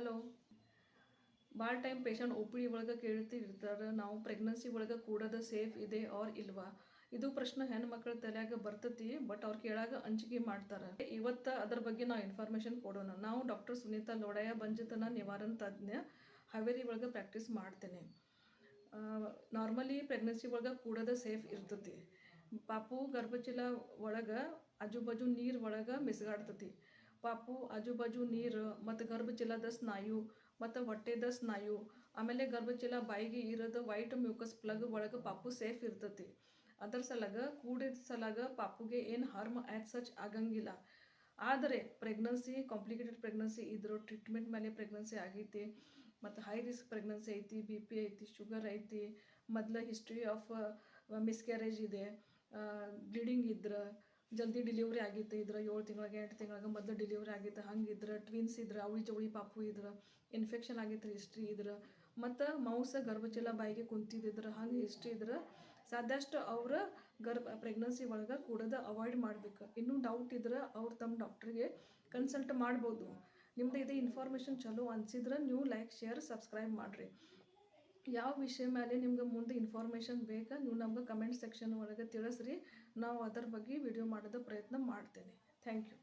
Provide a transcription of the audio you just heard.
Hello. ಭಾಳ time patient O P D ಒಳಗೆ ಕೇಳ್ತಿರ್ತಾರೆ, ನಾವು ಪ್ರೆಗ್ನೆನ್ಸಿ ಒಳಗೆ ಕೂಡೋದು ಸೇಫ್ ಇದೆ ಆರ್ ಇಲ್ವಾ? ಇದು ಪ್ರಶ್ನೆ ಹೆಣ್ಮಕ್ಳ ತಲೆಯಾಗ ಬರ್ತತಿ, ಬಟ್ ಅವ್ರು ಕೇಳಾಗ ಅಂಜಿಕೆ ಮಾಡ್ತಾರೆ. ಇವತ್ತು ಅದ್ರ ಬಗ್ಗೆ ನಾವು ಇನ್ಫಾರ್ಮೇಷನ್ ಕೊಡೋಣ. ನಾವು ಡಾಕ್ಟರ್ ಸುನೀತಾ ಲೋಡಯ್ಯ ಬಂಜತನ ನಿವಾರಣ ತಜ್ಞ, ಹಾವೇರಿ ಒಳಗೆ ಪ್ರಾಕ್ಟೀಸ್ ಮಾಡ್ತೇನೆ. ನಾರ್ಮಲಿ ಪ್ರೆಗ್ನೆನ್ಸಿ ಒಳಗೆ ಕೂಡೋದು ಸೇಫ್ ಇರ್ತತಿ. ಪಾಪು ಗರ್ಭಚೀಲ ಒಳಗೆ ಆಜು ಬಾಜು ನೀರು ಒಳಗೆ ಮಿಸ್ಗಾಡ್ತತಿ. ಪಾಪು ಆಜು ಬಾಜು ನೀರು, ಮತ್ತು ಗರ್ಭಚೀಲದ ಸ್ನಾಯು ಮತ್ತು ಹೊಟ್ಟೆದ ಸ್ನಾಯು ಆಮೇಲೆ ಗರ್ಭಚೀಲ ಬಾಯಿಗೆ ಇರೋದು ವೈಟ್ ಮ್ಯೂಕಸ್ ಪ್ಲಗ್ ಒಳಗೆ ಪಾಪು ಸೇಫ್ ಇರ್ತತಿ. ಅದರ ಸಲಗ ಕೂಡಿದ ಸಲಗ ಪಾಪುಗೆ ಏನು ಹಾರ್ಮ್ ಆ್ಯಟ್ ಸಚ್ ಆಗಂಗಿಲ್ಲ. ಆದರೆ ಪ್ರೆಗ್ನೆನ್ಸಿ ಕಾಂಪ್ಲಿಕೇಟೆಡ್ ಪ್ರೆಗ್ನೆನ್ಸಿ ಇದ್ರು ಟ್ರೀಟ್ಮೆಂಟ್ ಮೇಲೆ ಪ್ರೆಗ್ನೆನ್ಸಿ ಆಗೈತಿ. ಮತ್ತು ಹೈ ರಿಸ್ಕ್ ಪ್ರೆಗ್ನೆನ್ಸಿ ಐತಿ ಬಿ ಪಿ ಐತಿ ಶುಗರ್ ಐತಿ, ಮೊದಲ ಹಿಸ್ಟ್ರಿ ಆಫ್ ಮಿಸ್ಕ್ಯಾರೇಜ್ ಇದೆ. ಬ್ಲೀಡಿಂಗ್ ಇದ್ರೆ ಜಲ್ದಿ ಡಿಲಿವರಿ ಆಗಿತ್ತು, ಇದ್ರ ಏಳು ತಿಂಗಳಿಗೆ, ಎಂಟು ತಿಂಗಳಿಗೆ ಮೊದಲು ಡಿಲಿವರಿ ಆಗಿತ್ತು. ಹಂಗಿದ್ರೆ ಟ್ವಿನ್ಸ್ ಇದ್ರೆ, ಅವಳಿ ಜವಳಿ ಪಾಪು ಇದ್ರೆ ಇನ್ಫೆಕ್ಷನ್ ಆಗಿತ್ತು ಹಿಸ್ಟ್ರಿ ಇದ್ರೆ. ಮತ್ತು ಮೌಸ ಗರ್ಭಚೀಲ ಬಾಯಿಗೆ ಕುಂತಿದ್ದಿದ್ರೆ ಹಂಗೆ ಹಿಸ್ಟ್ರಿ ಇದ್ರೆ. ಸಾಧ್ಯಷ್ಟು ಅವ್ರ ಗರ್ಭ ಪ್ರೆಗ್ನೆನ್ಸಿ ಒಳಗೆ ಕೂಡೋದು ಅವಾಯ್ಡ್ ಮಾಡ್ಬೇಕು. ಇನ್ನೂ ಡೌಟ್ ಇದ್ರೆ, ಅವ್ರು ತಮ್ಮ ಡಾಕ್ಟ್ರಿಗೆ ಕನ್ಸಲ್ಟ್ ಮಾಡ್ಬೋದು. ನಿಮ್ದು ಇದು ಇನ್ಫಾರ್ಮೇಷನ್ ಚಲೋ ಅನ್ಸಿದ್ರೆ ನೀವು ಲೈಕ್ ಶೇರ್ ಸಬ್ಸ್ಕ್ರೈಬ್ ಮಾಡಿರಿ. ಯಾವ ವಿಷಯ ಮೇಲೆ ನಿಮ್ಗೆ ಮುಂದೆ ಇನ್ಫಾರ್ಮೇಷನ್ ಬೇಕಾ, ನೀವು ನಮ್ಗೆ ಕಮೆಂಟ್ ಸೆಕ್ಷನ್ ಒಳಗೆ ತಿಳಿಸ್ರಿ. ನಾವು ಅದರ ಬಗ್ಗೆ ವಿಡಿಯೋ ಮಾಡೋದು ಪ್ರಯತ್ನ ಮಾಡ್ತೇನೆ. Thank you